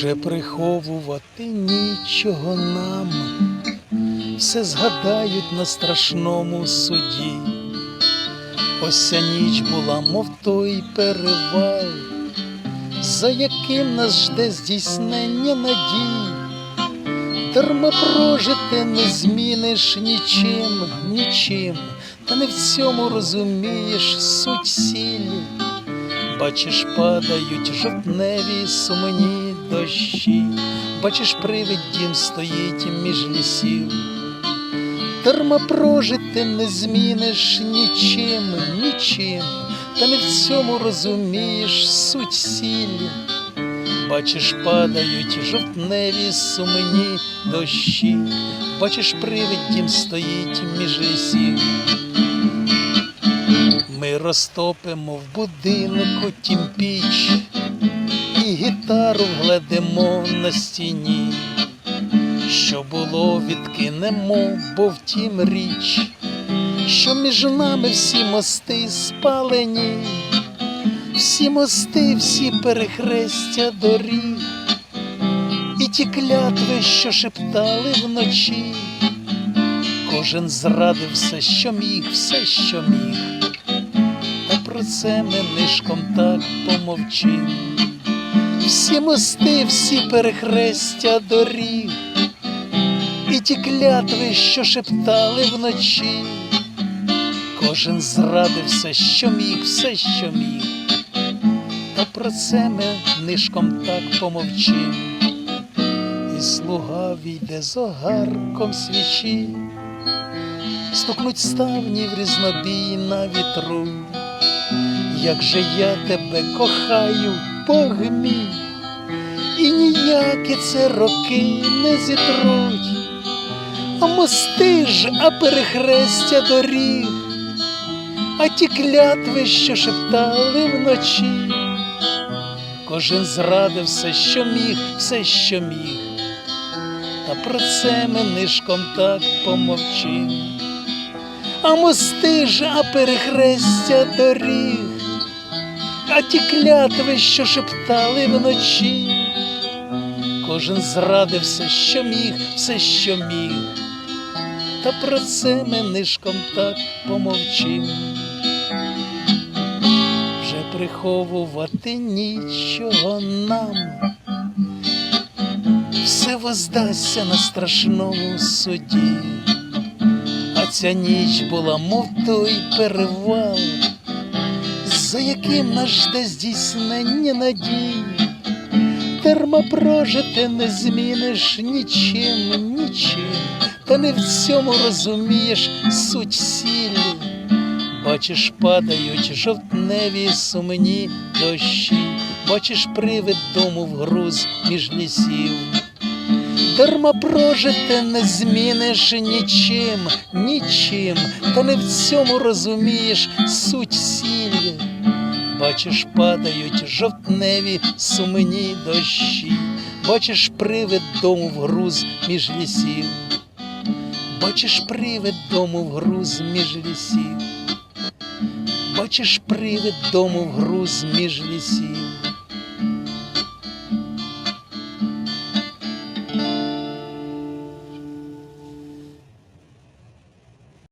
Вже приховувати нічого нам, все згадають на страшному суді. Ось ця ніч була, мов той перевал, за яким нас жде здійснення надій. Дарма прожити не зміниш нічим, нічим, та не в цьому розумієш суть сілі. Бачиш, падають жовтневі сумні дощі, бачиш, привид дім стоїть між лісів. Дарма прожити не зміниш нічим, нічим, та не в цьому розумієш суть сілі. Бачиш, падають жовтневі сумні дощі, бачиш, привид дім стоїть між лісів. Ми розтопимо в будинку тім піч, і гітару гледимо на стіні. Що було, відкинемо, бо втім річ, що між нами всі мости спалені, всі мости, всі перехрестя доріг, і ті клятви, що шептали вночі, кожен зрадив все, що міг, все, що міг, про це ми нишком так помовчим. Всі мости, всі перехрестя доріг, і ті клятви, що шептали вночі, кожен зрадив все, що міг, все, що міг, та про це ми нишком так помовчим, і слуга війде з огарком свічі, стукнуть ставні в різнобій на вітру, як же я тебе кохаю, Бог мій, ніякі це роки не зітруть, а мости ж, а перехрестя доріг, а ті клятви, що шептали вночі, кожен зрадив все, що міг, все, що міг, та про це ми нишком так помовчим. А мости ж, а перехрестя доріг, а ті клятви, що шептали вночі, кожен зрадив все, що міг, все, що міг, та про це ми нишком так помовчим. Вже приховувати нічого нам, все воздасться на страшному суді, а ця ніч була, мов той перевал за яким нас жде здійснення надій, дарма прожити не зміниш нічим, нічим, та не в цьому розумієш суть сілі. Бачиш, падають жовтневі сумні дощі, бачиш, привид дому в груз між лісів. Дарма прожити не зміниш нічим, нічим, та не в цьому розумієш суть сілі. Бачиш, падають жовтневі сумні дощі, бачиш, привид дому в груз між лісів, бачиш, привид дому в груз між лісів, бачиш, привид дому в груз між лісів.